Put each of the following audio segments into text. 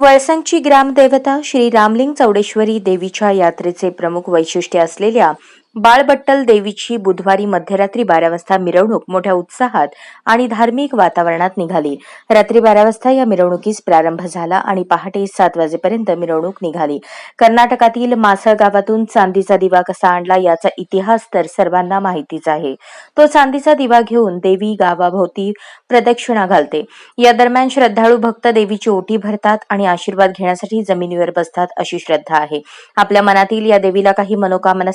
वळसंगची ग्रामदेवता श्री रामलिंग चौडेश्वरी देवीच्या यात्रेचे प्रमुख वैशिष्ट्य असलेल्या बाळबट्टल देवीची बुधवारी मध्यरात्री बारा वाजता मिरवणूक मोठ्या उत्साहात आणि धार्मिक वातावरणात निघाली. रात्री बारा वाजता या मिरवणुकीस प्रारंभ झाला आणि पहाटे सात वाजेपर्यंत मिरवणूक निघाली. कर्नाटकातील मासळ गावातून चांदीचा दिवा कसा आणला याचा इतिहास तर सर्वांना माहितीच आहे. तो चांदीचा दिवा घेऊन देवी गावाभोवती प्रदक्षिणा घालते. या दरम्यान श्रद्धाळू भक्त देवीची ओटी भरतात आणि आशीर्वाद घेण्यासाठी जमिनीवर बसतात अशी श्रद्धा आहे. आपल्या मनातील या देवीला काही मनोकामना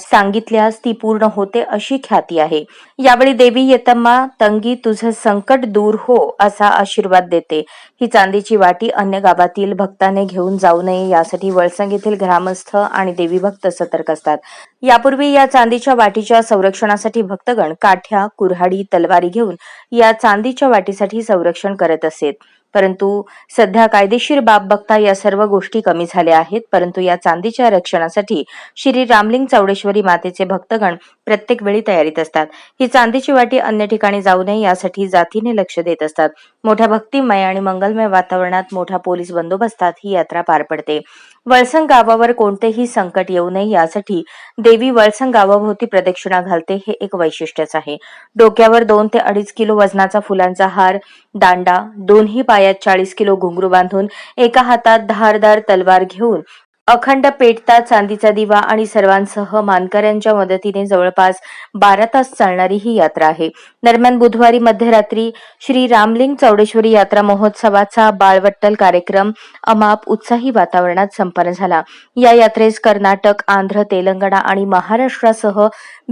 सांगितल्यास ती पूर्ण होते अशी ख्याती आहे. यावेळी देवी येतम्मा तंगी तुझं संकट दूर हो असा आशीर्वाद देते. ही चांदीची वाटी अन्य गावातील भक्ताने घेऊन जाऊ नये यासाठी वळसंग येथील ग्रामस्थ आणि देवी भक्त सतर्क असतात. यापूर्वी या चांदीच्या वाटीच्या संरक्षणासाठी भक्तगण काठ्या कुऱ्हाडी तलवारी घेऊन या चांदीच्या वाटीसाठी संरक्षण करत असेत. परंतु सध्या कायदेशीर बाब बघता या सर्व गोष्टी कमी झाल्या आहेत. परंतु या चांदीच्या रक्षणासाठी श्री रामलिंग चौडेश्वरी मातेचे भक्तगण प्रत्येक वेळी तयारीत असतात. ही चांदीची वाटी अन्य ठिकाणी जाऊ नये यासाठी जातीने लक्ष देत असतात. मोठ्या भक्तिमय आणि मंगलमय वातावरणात मोठा पोलीस बंदोबस्तात ही यात्रा पार पडते. वळसंग गावावर कोणतेही संकट येऊ नये यासाठी देवी वळसंग गावाभोवती प्रदक्षिणा घालते हे एक वैशिष्ट्यच आहे. डोक्यावर दोन ते अडीच किलो वजनाचा फुलांचा हार दांडा दोन्ही पायात चाळीस किलो घुंगरू बांधून एका हातात धारदार तलवार घेऊन अखंड पेटता चांदीचा दिवा आणि सर्वांसह मानकऱ्यांच्या मदतीने जवळपास बारा तास चालणारी ही यात्रा आहे. दरम्यान बुधवारी मध्यरात्री श्री रामलिंग चौडेश्वरी यात्रा महोत्सवाचा बाळवट्टल कार्यक्रम अमाप उत्साही वातावरणात संपन्न झाला. या यात्रेस कर्नाटक आंध्र तेलंगणा आणि महाराष्ट्रासह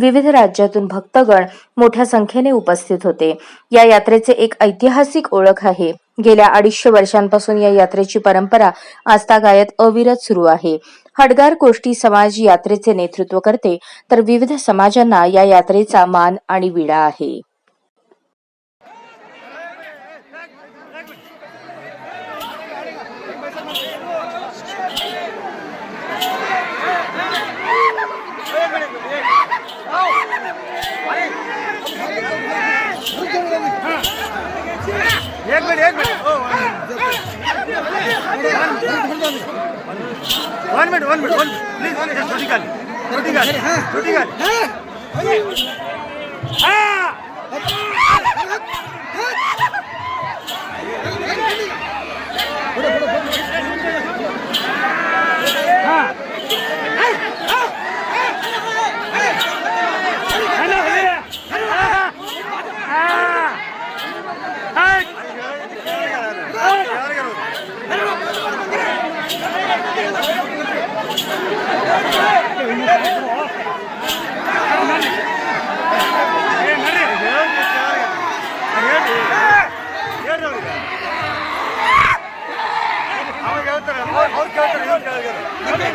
विविध राज्यातून भक्तगण मोठ्या संख्येने उपस्थित होते. या यात्रेचे एक ऐतिहासिक ओळख आहे. गेल्या अडीचशे वर्षांपासून या यात्रेची परंपरा आस्थागायत अविरत सुरू आहे. हडगार कोष्टी समाज यात्रेचे नेतृत्व करते तर विविध समाजांना या यात्रेचा मान आणि विडा आहे. एक मिनिट एक मिनिट. हो one minute one minute one please छोटी गाली छोटी गाली छोटी गाली ಅವ್ರು ಕೇಳ್ತಾರೆ ಇವ್ರು ಕೇಳ್ತಾರೆ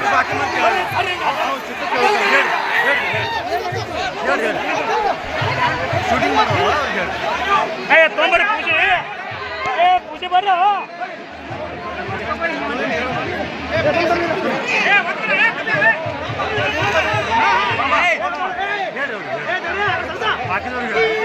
ಬಾಕಿ ಮಂದಿ ಕೇಳ್ತಾರೆ ಅವ್ರು ಚಿಕ್ಕ ಕೇಳ್ತಾರೆ ಹೇಳಿ ಹೇಳಿ ಹೇಳಿ ಶೂಟಿಂಗ್ ಮಾಡೋದು ಅವ್ರಿಗೆ ಹೇಳಿ ಏ ತೊಂಬರಿ ಪೂಜೆ ಏ ಪೂಜೆ ಬರ್ರ ಹೇಳಿ ಅವ್ರಿಗೆ ಬಾಕಿದವ್ರಿಗೆ